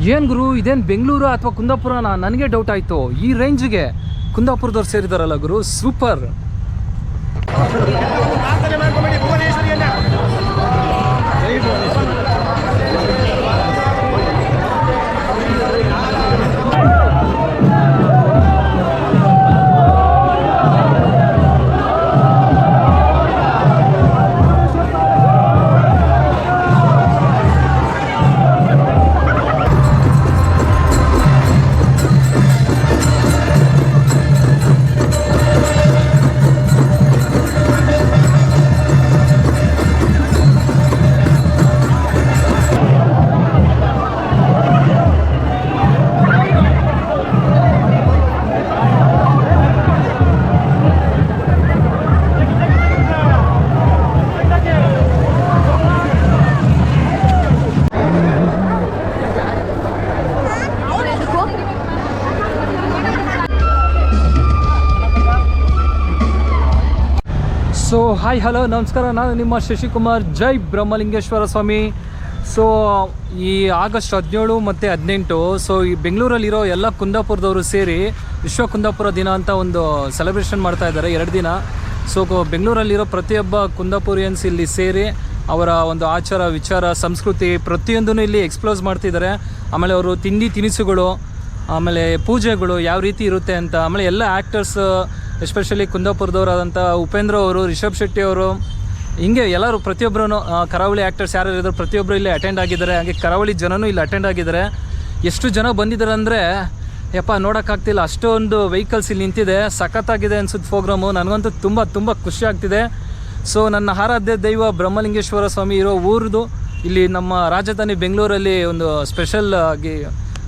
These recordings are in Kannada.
ಏನು ಗುರು, ಇದೇನು ಬೆಂಗಳೂರು ಅಥವಾ ಕುಂದಾಪುರನ? ನನಗೆ ಡೌಟ್ ಆಯಿತು. ಈ ರೇಂಜ್ಗೆ ಕುಂದಾಪುರದವ್ರು ಸೇರಿದಾರಲ್ಲ ಗುರು ಸೂಪರ್ ಹಾಯ್, ಹಲೋ, ನಮಸ್ಕಾರ. ನಾನು ನಿಮ್ಮ ಶಶಿಕುಮಾರ್. ಜೈ ಬ್ರಹ್ಮಲಿಂಗೇಶ್ವರ ಸ್ವಾಮಿ. ಸೊ ಈ ಆಗಸ್ಟ್ ಹದಿನೇಳು ಮತ್ತು ಹದಿನೆಂಟು ಸೊ ಈ ಬೆಂಗಳೂರಲ್ಲಿರೋ ಎಲ್ಲ ಕುಂದಾಪುರದವರು ಸೇರಿ ವಿಶ್ವ ಕುಂದಾಪುರ ದಿನ ಅಂತ ಒಂದು ಸೆಲೆಬ್ರೇಷನ್ ಮಾಡ್ತಾ ಇದ್ದಾರೆ, ಎರಡು ದಿನ. ಸೊ ಬೆಂಗಳೂರಲ್ಲಿರೋ ಪ್ರತಿಯೊಬ್ಬ ಕುಂದಾಪುರಿಯನ್ಸ್ ಇಲ್ಲಿ ಸೇರಿ ಅವರ ಒಂದು ಆಚಾರ, ವಿಚಾರ, ಸಂಸ್ಕೃತಿ ಪ್ರತಿಯೊಂದನ್ನು ಇಲ್ಲಿ ಎಕ್ಸ್ಪ್ಲೋಸ್ ಮಾಡ್ತಿದ್ದಾರೆ. ಆಮೇಲೆ ಅವರು ತಿಂಡಿ ತಿನಿಸುಗಳು, ಆಮೇಲೆ ಪೂಜೆಗಳು ಯಾವ ರೀತಿ ಇರುತ್ತೆ ಅಂತ, ಆಮೇಲೆ ಎಲ್ಲ ಆ್ಯಕ್ಟರ್ಸ್ ಎಸ್ಪೆಷಲಿ ಕುಂದಾಪುರದವರಾದಂಥ ಉಪೇಂದ್ರ ಅವರು, ರಿಷಬ್ ಶೆಟ್ಟಿ ಅವರು, ಹಿಂಗೆ ಎಲ್ಲರೂ ಪ್ರತಿಯೊಬ್ಬರೂ ಕರಾವಳಿ ಆ್ಯಕ್ಟರ್ಸ್ ಯಾರು ಇದ್ದಾರೆ ಪ್ರತಿಯೊಬ್ಬರು ಇಲ್ಲಿ ಅಟೆಂಡ್ ಆಗಿದ್ದಾರೆ. ಹಾಗೆ ಕರಾವಳಿ ಜನನೂ ಇಲ್ಲಿ ಅಟೆಂಡ್ ಆಗಿದ್ದಾರೆ. ಎಷ್ಟು ಜನ ಬಂದಿದ್ದಾರೆ ಅಂದರೆ ಯಪ್ಪ, ನೋಡೋಕ್ಕಾಗ್ತಿಲ್ಲ. ಅಷ್ಟೊಂದು ವೆಹಿಕಲ್ಸ್ ಇಲ್ಲಿ ನಿಂತಿದೆ. ಸಖತ್ತಾಗಿದೆ ಅನ್ಸುತ್ತೆ ಪ್ರೋಗ್ರಾಮು. ನನಗಂತೂ ತುಂಬ ತುಂಬ ಖುಷಿ ಆಗ್ತಿದೆ. ಸೊ ನನ್ನ ಆರಾಧ್ಯ ದೈವ ಬ್ರಹ್ಮಲಿಂಗೇಶ್ವರ ಸ್ವಾಮಿ ಇರೋ ಊರದು ಇಲ್ಲಿ ನಮ್ಮ ರಾಜಧಾನಿ ಬೆಂಗಳೂರಲ್ಲಿ ಒಂದು ಸ್ಪೆಷಲ್ ಆಗಿ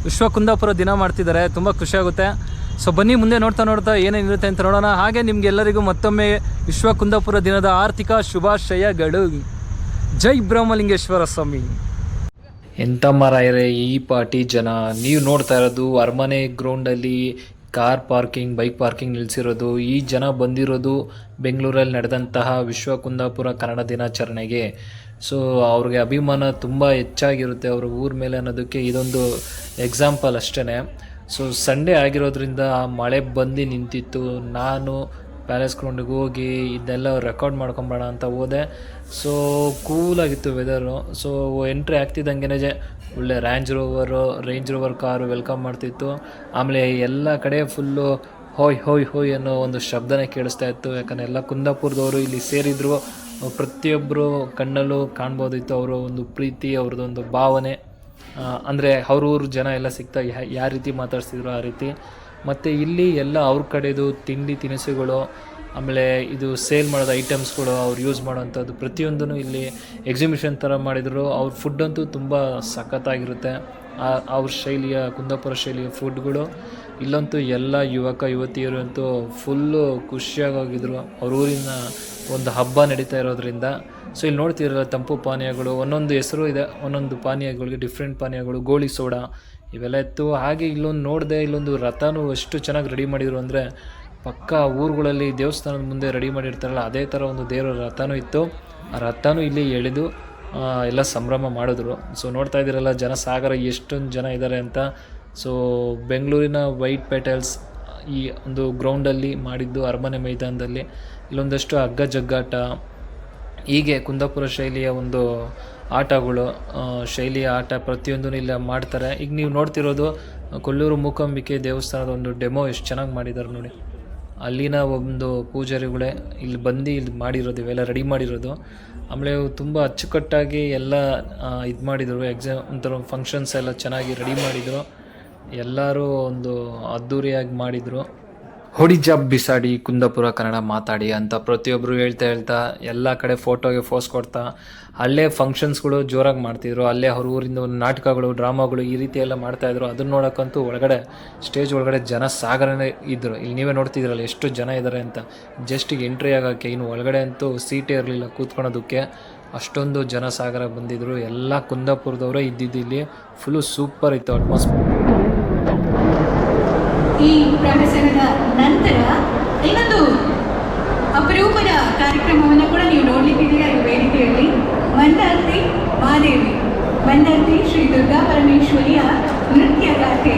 ವಿಶ್ವ ಕುಂದಾಪುರ ದಿನ ಮಾಡ್ತಿದ್ದಾರೆ. ತುಂಬ ಖುಷಿಯಾಗುತ್ತೆ ಸೊ ಬನ್ನಿ ಮುಂದೆ ನೋಡ್ತಾ ನೋಡ್ತಾ ಏನೇನಿರುತ್ತೆ ಅಂತ ನೋಡೋಣ. ಹಾಗೆ ನಿಮಗೆಲ್ಲರಿಗೂ ಮತ್ತೊಮ್ಮೆ ವಿಶ್ವ ಕುಂದಾಪುರ ದಿನದ ಆರ್ಥಿಕ ಶುಭಾಶಯಗಳು ಜೈ ಬ್ರಹ್ಮಲಿಂಗೇಶ್ವರ ಸ್ವಾಮಿ. ಎಂಥ ಮಾರಾಯರೇ ಈ ಪಾರ್ಟಿ ಜನ. ನೀವು ನೋಡ್ತಾ ಇರೋದು ಅರಮನೆ ಗ್ರೌಂಡಲ್ಲಿ ಕಾರ್ ಪಾರ್ಕಿಂಗ್ ಬೈಕ್ ಪಾರ್ಕಿಂಗ್ ನಿಲ್ಲಿಸಿರೋದು ಈ ಜನ ಬಂದಿರೋದು ಬೆಂಗಳೂರಲ್ಲಿ ನಡೆದಂತಹ ವಿಶ್ವ ಕುಂದಾಪುರ ಕನ್ನಡ ದಿನಾಚರಣೆಗೆ. ಸೊ ಅವ್ರಿಗೆ ಅಭಿಮಾನ ತುಂಬ ಹೆಚ್ಚಾಗಿರುತ್ತೆ. ಅವ್ರ ಊರ ಮೇಲೆ ಅನ್ನೋದಕ್ಕೆ ಇದೊಂದು ಎಕ್ಸಾಂಪಲ್ ಅಷ್ಟೇ ಸೊ ಸಂಡೇ ಆಗಿರೋದ್ರಿಂದ ಮಳೆ ಬಂದು ನಿಂತಿತ್ತು. ನಾನು ಪ್ಯಾಲೇಸ್ ಗ್ರೌಂಡಿಗೆ ಹೋಗಿ ಇದೆಲ್ಲ ರೆಕಾರ್ಡ್ ಮಾಡ್ಕೊಂಬೋಣ ಅಂತ ಹೋದೆ. ಸೊ ಕೂಲಾಗಿತ್ತು ವೆದರು ಸೊ ಎಂಟ್ರಿ ಆಗ್ತಿದ್ದಂಗೆ ಒಳ್ಳೆ range rover range rover car welcome ಮಾಡ್ತಿತ್ತು. ಆಮೇಲೆ ಎಲ್ಲ ಕಡೆ ಫುಲ್ಲು ಹೋಯ್ ಹೋಯ್ ಹೋಯ್ ಅನ್ನೋ ಒಂದು ಶಬ್ದನೇ ಕೇಳಿಸ್ತಾ ಇತ್ತು. ಯಾಕಂದರೆ ಎಲ್ಲ ಕುಂದಾಪುರದವರು ಇಲ್ಲಿ ಸೇರಿದ್ರು. ಪ್ರತಿಯೊಬ್ಬರು ಕಣ್ಣಲ್ಲೂ ಕಾಣ್ಬೋದಿತ್ತು. ಅವರ ಒಂದು ಪ್ರೀತಿ, ಅವ್ರದ್ದೊಂದು ಭಾವನೆ. ಅಂದರೆ ಅವ್ರೂರು ಜನ ಎಲ್ಲ ಸಿಗ್ತಾ ಯಾವ ರೀತಿ ಮಾತಾಡ್ಸಿದ್ರು ಆ ರೀತಿ. ಮತ್ತು ಇಲ್ಲಿ ಎಲ್ಲ ಅವ್ರ ಕಡೆದು ತಿಂಡಿ ತಿನಿಸುಗಳು, ಆಮೇಲೆ ಇದು ಸೇಲ್ ಮಾಡೋದು ಐಟಮ್ಸ್ಗಳು ಅವ್ರು ಯೂಸ್ ಮಾಡೋವಂಥದ್ದು ಪ್ರತಿಯೊಂದೂ ಇಲ್ಲಿ ಎಕ್ಸಿಬಿಷನ್ ಥರ ಮಾಡಿದರು. ಅವ್ರ ಫುಡ್ ಅಂತೂ ತುಂಬ ಸಖತ್ತಾಗಿರುತ್ತೆ. ಅವ್ರ ಶೈಲಿಯ, ಕುಂದಾಪುರ ಶೈಲಿಯ ಫುಡ್ಗಳು ಇಲ್ಲಂತೂ ಎಲ್ಲ ಯುವಕ, ಯುವತಿಯರು ಅಂತೂ ಫುಲ್ಲು ಖುಷಿಯಾಗೋಗಿದ್ರು ಅವ್ರ ಊರಿನ ಒಂದು ಹಬ್ಬ ನಡೀತಾ ಇರೋದ್ರಿಂದ ಸೊ ಇಲ್ಲಿ ನೋಡ್ತಿರಲ್ಲ ತಂಪು ಪಾನೀಯಗಳು, ಒಂದೊಂದು ಹೆಸರು ಇದೆ, ಒಂದೊಂದು ಪಾನೀಯಗಳಿಗೆ ಡಿಫ್ರೆಂಟ್ ಪಾನೀಯಗಳು, ಗೋಳಿ ಸೋಡಾ, ಇವೆಲ್ಲ ಇತ್ತು. ಹಾಗೆ ಇಲ್ಲೊಂದು ನೋಡಿದೆ, ಇಲ್ಲೊಂದು ರಥನೂ ಎಷ್ಟು ಚೆನ್ನಾಗಿ ರೆಡಿ ಮಾಡಿದ್ರು ಅಂದರೆ, ಪಕ್ಕ ಊರುಗಳಲ್ಲಿ ದೇವಸ್ಥಾನದ ಮುಂದೆ ರೆಡಿ ಮಾಡಿರ್ತಾರಲ್ಲ, ಅದೇ ಥರ ಒಂದು ದೇವರ ರಥನೂ ಇತ್ತು. ಆ ರಥನೂ ಇಲ್ಲಿ ಎಳೆದು ಎಲ್ಲ ಸಂಭ್ರಮ ಮಾಡಿದ್ರು. ಸೊ ನೋಡ್ತಾ ಇದ್ದೀರಲ್ಲ, ಜನಸಾಗರ ಎಷ್ಟೊಂದು ಜನ ಇದ್ದಾರೆ ಅಂತ. ಸೊ ಬೆಂಗಳೂರಿನ ವೈಟ್ ಪೆಟಲ್ಸ್ ಈ ಒಂದು ಗ್ರೌಂಡಲ್ಲಿ ಮಾಡಿದ್ದು ಅರಮನೆ ಮೈದಾನದಲ್ಲಿ. ಇಲ್ಲೊಂದಷ್ಟು ಹಗ್ಗ ಜಗ್ಗಾಟ, ಹೀಗೆ ಕುಂದಾಪುರ ಶೈಲಿಯ ಒಂದು ಆಟಗಳು ಶೈಲಿಯ ಆಟ ಪ್ರತಿಯೊಂದೂ ಇಲ್ಲಿ ಮಾಡ್ತಾರೆ. ಈಗ ನೀವು ನೋಡ್ತಿರೋದು ಕೊಲ್ಲೂರು ಮೂಕಾಂಬಿಕೆ ದೇವಸ್ಥಾನದ ಒಂದು ಡೆಮೋ ಎಷ್ಟು ಚೆನ್ನಾಗಿ ಮಾಡಿದ್ದಾರೆ ನೋಡಿ. ಅಲ್ಲಿನ ಒಂದು ಪೂಜಾರಿಗಳೇ ಇಲ್ಲಿ ಬಂದು ಇಲ್ಲಿ ಮಾಡಿರೋದು, ಇವೆಲ್ಲ ರೆಡಿ ಮಾಡಿರೋದು. ಆಮೇಲೆ ತುಂಬ ಅಚ್ಚುಕಟ್ಟಾಗಿ ಎಲ್ಲ ಇದು ಮಾಡಿದರು. ಎಕ್ಸಾಮ್ ಒಂಥರ ಫಂಕ್ಷನ್ಸ್ ಎಲ್ಲ ಚೆನ್ನಾಗಿ ರೆಡಿ ಮಾಡಿದರು. ಎಲ್ಲರೂ ಒಂದು ಅದ್ಧೂರಿಯಾಗಿ ಮಾಡಿದರು. ಹೊಡಿ ಜಾಬ್ ಬಿಸಾಡಿ ಕುಂದಾಪುರ, ಕನ್ನಡ ಮಾತಾಡಿ ಅಂತ ಪ್ರತಿಯೊಬ್ಬರು ಹೇಳ್ತಾ ಹೇಳ್ತಾ ಎಲ್ಲ ಕಡೆ ಫೋಟೋಗೆ ಫೋಸ್ ಕೊಡ್ತಾ ಅಲ್ಲೇ ಫಂಕ್ಷನ್ಸ್ಗಳು ಜೋರಾಗಿ ಮಾಡ್ತಿದ್ರು. ಅಲ್ಲೇ ಅವ್ರ ಊರಿಂದ ಒಂದು ನಾಟಕಗಳು, ಡ್ರಾಮಾಗಳು ಈ ರೀತಿ ಎಲ್ಲ ಮಾಡ್ತಾಯಿದ್ರು ಅದನ್ನ ನೋಡೋಕ್ಕಂತೂ ಒಳಗಡೆ ಸ್ಟೇಜ್ ಒಳಗಡೆ ಜನ ಸಾಗರನೇ ಇದ್ದರು ಇಲ್ಲಿ ನೀವೇ ನೋಡ್ತಿದ್ರಲ್ಲ ಎಷ್ಟು ಜನ ಇದ್ದಾರೆ ಅಂತ. ಜಸ್ಟಿಗೆ ಎಂಟ್ರಿ ಆಗೋಕ್ಕೆ ಇನ್ನು ಒಳಗಡೆ ಅಂತೂ ಸೀಟೇ ಇರಲಿಲ್ಲ ಕೂತ್ಕೊಳೋದಕ್ಕೆ ಅಷ್ಟೊಂದು ಜನಸಾಗರ ಬಂದಿದ್ರು. ಎಲ್ಲ ಕುಂದಾಪುರದವರೇ ಇದ್ದಿದ್ದು ಇಲ್ಲಿ ಫುಲ್ಲು ಸೂಪರ್ ಇತ್ತು ಅಟ್ಮಾಸ್ಫಿಯರ್ ಈ ಪ್ರವಾಸದ ನಂತರ ಇನ್ನೊಂದು ಅಪರೂಪದ ಕಾರ್ಯಕ್ರಮವನ್ನು ಕೂಡ ನೀವು ನೋಡ್ಲಿಕ್ಕಿದ್ದೀರಾ ಈ ವೇದಿಕೆಯಲ್ಲಿ? ಮಂದಾರ್ತಿ ಮಾದೇವಿ ಮಂದಾರ್ತಿ ಶ್ರೀ ದುರ್ಗಾ ಪರಮೇಶ್ವರಿಯ ಮತ್ತೆ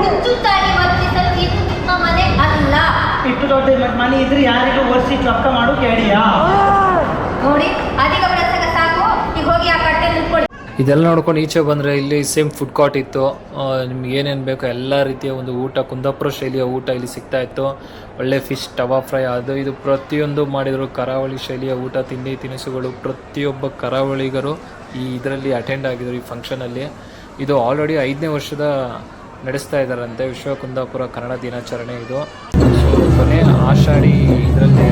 ಹುಚ್ಚುತ್ತಾಗಿ ವರ್ತಿಸಲು ಇದು ನಿಮ್ಮ ಮನೆ ಅಲ್ಲ. ಇಷ್ಟು ದೊಡ್ಡ ಮನೆ ಇದ್ರೆ ಯಾರಿಗೂ ಒರ್ಸಿ ಚೊಕ್ಕ ಮಾಡು ಕೇಳಿಯಾ? ನೋಡಿ ಅಧಿಕ ಪ್ರಸಂಗ ಸಾಕು. ಈಗ ಹೋಗಿ ಆ ಕಟ್ಟೆ ನಿಂತ್ಕೊಳ್ಳಿ. ಇದೆಲ್ಲ ನೋಡ್ಕೊಂಡು ಈಚೆ ಬಂದರೆ ಇಲ್ಲಿ ಸೇಮ್ ಫುಡ್ ಕಾರ್ಟ್ ಇತ್ತು. ನಿಮ್ಗೆ ಏನೇನು ಬೇಕೋ ಎಲ್ಲ ರೀತಿಯ ಒಂದು ಊಟ ಕುಂದಾಪುರ ಶೈಲಿಯ ಊಟ ಇಲ್ಲಿ ಸಿಗ್ತಾ ಇತ್ತು. ಒಳ್ಳೆ ಫಿಶ್ ಟವಾ ಫ್ರೈ ಅದು ಇದು ಪ್ರತಿಯೊಂದು ಮಾಡಿದರು. ಕರಾವಳಿ ಶೈಲಿಯ ಊಟ ತಿಂಡಿ ತಿನಿಸುಗಳು ಪ್ರತಿಯೊಬ್ಬ ಕರಾವಳಿಗರು ಈ ಇದರಲ್ಲಿ ಅಟೆಂಡ್ ಆಗಿದ್ರು ಈ ಫಂಕ್ಷನಲ್ಲಿ ಇದು ಆಲ್ರೆಡಿ ಐದನೇ ವರ್ಷದ ನಡೆಸ್ತಾ ಇದ್ದಾರಂತೆ ವಿಶ್ವಕುಂದಾಪುರ ಕನ್ನಡ ದಿನಾಚರಣೆ ಇದು. ಕೊನೆ ಆಷಾಢಿ ಇದರಲ್ಲಿ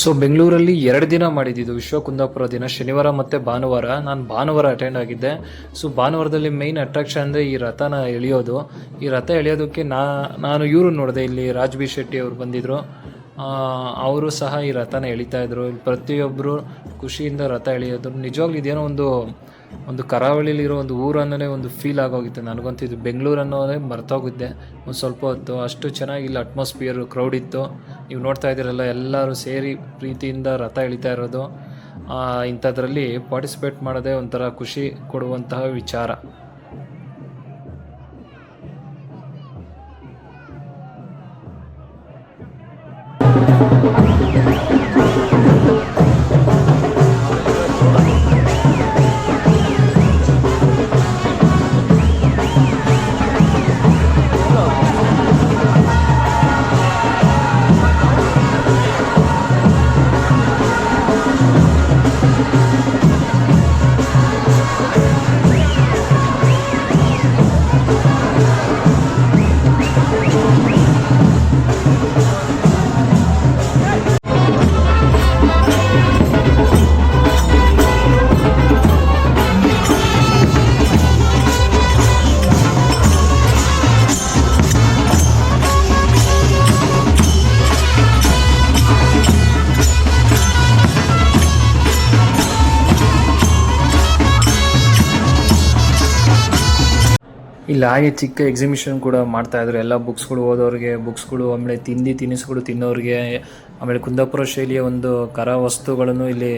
ಸೊ ಬೆಂಗಳೂರಲ್ಲಿ ಎರಡು ದಿನ ಮಾಡಿದ್ದಿದ್ದು ವಿಶ್ವ ಕುಂದಾಪುರ ದಿನ. ಶನಿವಾರ ಮತ್ತು ಭಾನುವಾರ. ನಾನು ಭಾನುವಾರ ಅಟೆಂಡ್ ಆಗಿದ್ದೆ. ಸೊ ಭಾನುವಾರದಲ್ಲಿ ಮೇಯ್ನ್ ಅಟ್ರಾಕ್ಷನ್ ಅಂದರೆ ಈ ರಥನ ಎಳೆಯೋದು. ಈ ರಥ ಎಳೆಯೋದಕ್ಕೆ ನಾ, ನಾನು ಇವರು ನೋಡಿದೆ. ಇಲ್ಲಿ ರಾಜ್ ಶೆಟ್ಟಿ ಅವರು ಬಂದಿದ್ದರು ಅವರು ಸಹ ಈ ರಥನ ಎಳಿತಾ ಇದ್ರು. ಪ್ರತಿಯೊಬ್ಬರು ಖುಷಿಯಿಂದ ರಥ ಎಳೆಯೋದು. ನಿಜವಾಗ್ಲೂ ಇದೇನೋ ಒಂದು ಒಂದು ಕರಾವಳಿಲಿರೋ ಒಂದು ಊರು ಅನ್ನೋದೇ ಒಂದು ಫೀಲ್ ಆಗೋಗಿತ್ತು. ನನಗಂತೂ ಇದು ಬೆಂಗಳೂರು ಅನ್ನೋದೇ ಮರ್ತೋಗಿದ್ದೆ. ಒಂದು ಸ್ವಲ್ಪ ಹೊತ್ತು ಅಷ್ಟು ಚೆನ್ನಾಗಿ ಇಲ್ಲಿ ಅಟ್ಮಾಸ್ಫಿಯರ್ ಕ್ರೌಡ್ ಇತ್ತು. ನೀವು ನೋಡ್ತಾ ಇದ್ದೀರಲ್ಲ, ಎಲ್ಲರೂ ಸೇರಿ ಪ್ರೀತಿಯಿಂದ ರಥ ಎಳಿತಾ ಇರೋದು. ಇಂಥದ್ರಲ್ಲಿ ಪಾರ್ಟಿಸಿಪೇಟ್ ಮಾಡೋದೇ ಒಂಥರ ಖುಷಿ ಕೊಡುವಂತಹ ವಿಚಾರ. ಇಲ್ಲಿ, ಹಾಗೆ ಚಿಕ್ಕ ಎಕ್ಸಿಬಿಷನ್ ಕೂಡ ಮಾಡ್ತಾ ಇದ್ರು. ಎಲ್ಲ ಬುಕ್ಸ್ಗಳು ಓದೋರಿಗೆ ಬುಕ್ಸ್ಗಳು ಆಮೇಲೆ ತಿಂಡಿ ತಿನಿಸುಗಳು ತಿನ್ನೋರಿಗೆ, ಆಮೇಲೆ ಕುಂದಾಪುರ ಶೈಲಿಯ ಒಂದು ಕರ ವಸ್ತುಗಳನ್ನು ಇಲ್ಲಿ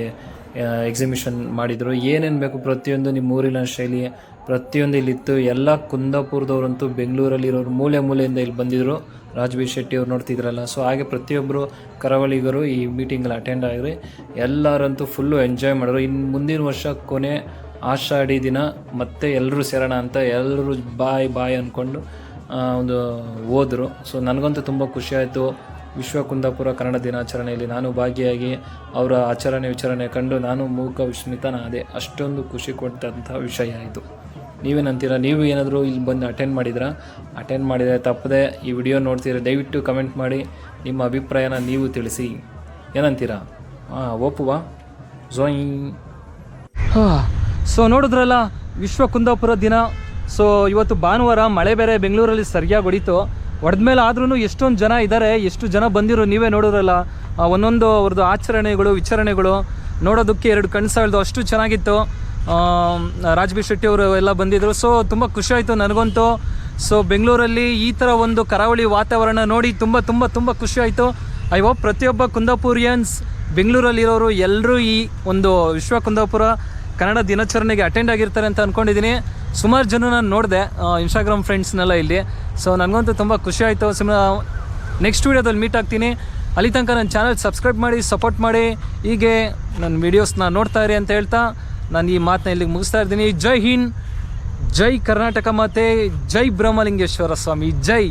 ಎಕ್ಸಿಬಿಷನ್ ಮಾಡಿದರು. ಏನೇನು ಬೇಕು ಪ್ರತಿಯೊಂದು ನಿಮ್ಮ ಊರಿನ ಶೈಲಿ, ಪ್ರತಿಯೊಂದು ಇಲ್ಲಿತ್ತು ಎಲ್ಲ ಕುಂದಾಪುರದವ್ರಂತೂ ಬೆಂಗಳೂರಲ್ಲಿರೋರು ಮೂಲೆ ಮೂಲೆಯಿಂದ ಇಲ್ಲಿ ಬಂದಿದ್ದರು ರಾಜ್ ಶೆಟ್ಟಿ ಅವ್ರು ನೋಡ್ತಿದ್ರಲ್ಲ ಸೊ ಹಾಗೆ ಪ್ರತಿಯೊಬ್ಬರು ಕರಾವಳಿಗರು ಈ ಮೀಟಿಂಗಲ್ಲಿ ಅಟೆಂಡ್ ಆಗಿರಿ ಎಲ್ಲರಂತೂ ಫುಲ್ಲು ಎಂಜಾಯ್ ಮಾಡಿದ್ರು. ಇನ್ನು ಮುಂದಿನ ವರ್ಷ ಕೊನೆ ಆಷಾಢಿ ದಿನ ಮತ್ತೆ ಎಲ್ಲರೂ ಸೇರೋಣ ಅಂತ ಎಲ್ಲರೂ ಬಾಯ್ ಬಾಯ್ ಅಂದ್ಕೊಂಡು ಒಂದು ಹೋದರು. ಸೊ ನನಗಂತೂ ತುಂಬ ಖುಷಿಯಾಯಿತು ವಿಶ್ವ ಕುಂದಾಪುರ ಕನ್ನಡ ದಿನಾಚರಣೆಯಲ್ಲಿ ನಾನು ಭಾಗಿಯಾಗಿ ಅವರ ಆಚರಣೆ ವಿಚಾರಣೆ ಕಂಡು ನಾನು ಮೂಕ ವಿಸ್ಮಿತನಾದೆ ಅಷ್ಟೊಂದು ಖುಷಿ ಕೊಟ್ಟಂಥ ವಿಷಯ ಇದು. ನೀವೇನಂತೀರ? ನೀವು ಏನಾದರೂ ಇಲ್ಲಿ ಬಂದು ಅಟೆಂಡ್ ಮಾಡಿದ್ರಾ? ಅಟೆಂಡ್ ಮಾಡಿದರೆ ತಪ್ಪದೆ ಈ ವಿಡಿಯೋ ನೋಡ್ತೀರಾ ದಯವಿಟ್ಟು ಕಮೆಂಟ್ ಮಾಡಿ. ನಿಮ್ಮ ಅಭಿಪ್ರಾಯನ ನೀವು ತಿಳಿಸಿ. ಏನಂತೀರಾ? ಹಾಂ ಒಪ್ಪುವಾ? ಝೋಯ್ ಸೊ ನೋಡಿದ್ರಲ್ಲ, ವಿಶ್ವ ಕುಂದಾಪುರ ದಿನ. ಸೊ ಇವತ್ತು ಭಾನುವಾರ ಮಳೆ ಬೇರೆ ಬೆಂಗಳೂರಲ್ಲಿ ಸರಿಯಾಗಿ ಹೊಡಿತು. ಹೊಡೆದ್ಮೇಲೆ ಆದ್ರೂ ಎಷ್ಟೊಂದು ಜನ ಇದ್ದಾರೆ ಎಷ್ಟು ಜನ ಬಂದಿರೋ ನೀವೇ ನೋಡಿದ್ರಲ್ಲ. ಒಂದೊಂದು ಅವ್ರದ್ದು ಆಚರಣೆಗಳು, ವಿಚಾರಣೆಗಳು. ನೋಡೋದಕ್ಕೆ ಎರಡು ಕಣ್ಣು ಅಷ್ಟು ಚೆನ್ನಾಗಿತ್ತು. ರಾಜ್ ಬಿ ಶೆಟ್ಟಿ ಅವರು ಎಲ್ಲ ಬಂದಿದ್ದರು ಸೊ ತುಂಬ ಖುಷಿ ಆಯಿತು ನನಗಂತೂ. ಸೊ ಬೆಂಗಳೂರಲ್ಲಿ ಈ ಥರ ಒಂದು ಕರಾವಳಿ ವಾತಾವರಣ ನೋಡಿ ತುಂಬ ತುಂಬ ತುಂಬ ಖುಷಿ ಆಯಿತು. ಐ ಹೋಪ್ ಪ್ರತಿಯೊಬ್ಬ ಕುಂದಾಪುರಿಯನ್ಸ್ ಬೆಂಗಳೂರಲ್ಲಿರೋರು ಎಲ್ಲರೂ ಈ ಒಂದು ವಿಶ್ವ ಕುಂದಾಪುರ ಕನ್ನಡ ದಿನಾಚರಣೆಗೆ ಅಟೆಂಡ್ ಆಗಿರ್ತಾರೆ ಅಂತ ಅಂದ್ಕೊಂಡಿದ್ದೀನಿ ಸುಮಾರು ಜನ ನಾನು ನೋಡಿದೆ ಇನ್ಸ್ಟಾಗ್ರಾಮ್ ಫ್ರೆಂಡ್ಸ್ನೆಲ್ಲ ಇಲ್ಲಿ. ಸೊ ನನಗಂತೂ ತುಂಬ ಖುಷಿ ಆಯಿತು. ಸುಮ್ಮ ನೆಕ್ಸ್ಟ್ ವೀಡಿಯೋದಲ್ಲಿ ಮೀಟ್ ಆಗ್ತೀನಿ. ಅಲ್ಲಿ ತನಕ ನನ್ನ ಚಾನಲ್ ಸಬ್ಸ್ಕ್ರೈಬ್ ಮಾಡಿ ಸಪೋರ್ಟ್ ಮಾಡಿ. ಹೀಗೆ ನನ್ನ ವೀಡಿಯೋಸ್ನ ನೋಡ್ತಾ ಇರಿ ಅಂತ ಹೇಳ್ತಾ ನಾನು ಈ ಮಾತನ್ನ ಇಲ್ಲಿಗೆ ಮುಗಿಸ್ತಾ ಇದ್ದೀನಿ ಜೈ ಹಿಂದ್, ಜೈ ಕರ್ನಾಟಕ ಮಾತೆ, ಜೈ ಬ್ರಹ್ಮಲಿಂಗೇಶ್ವರ ಸ್ವಾಮಿ, ಜೈ